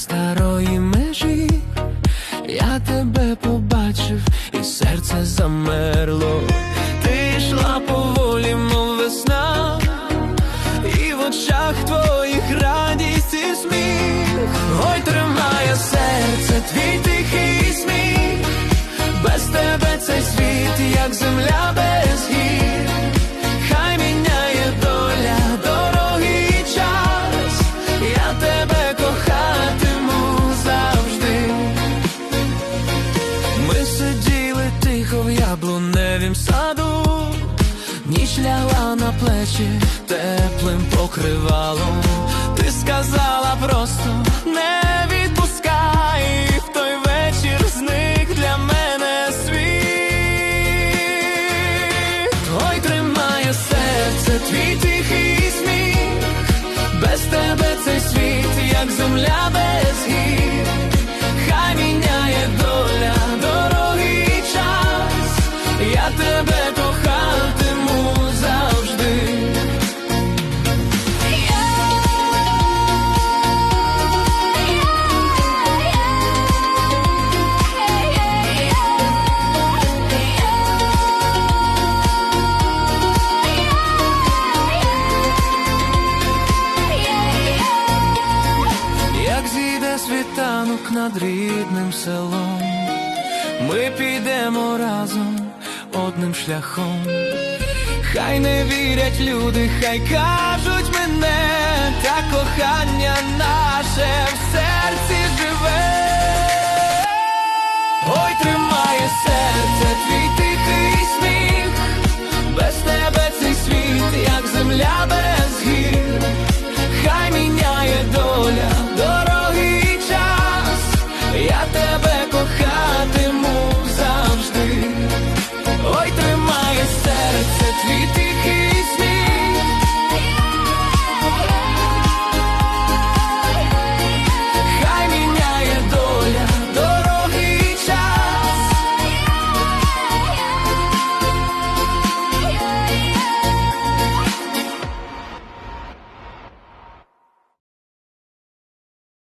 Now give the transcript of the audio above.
старої межі, я тебе побачив, і серце замерло. Ти йшла поволі, мов весна, і в очах твоїх радість і сміх. Ой, тримає серце, твій тихий сміх. Без тебе цей світ, як земля яблуневім саду, ніч лягла на плечі теплим покривалом. Ти сказала просто не відпускай, той вечір зник для мене світ. Ой, тримає серце, твій тихий сміх. Без тебе цей світ, як земля без гір. Світанок над рідним селом, ми підемо разом одним шляхом. Хай не вірять люди, хай кажуть мене,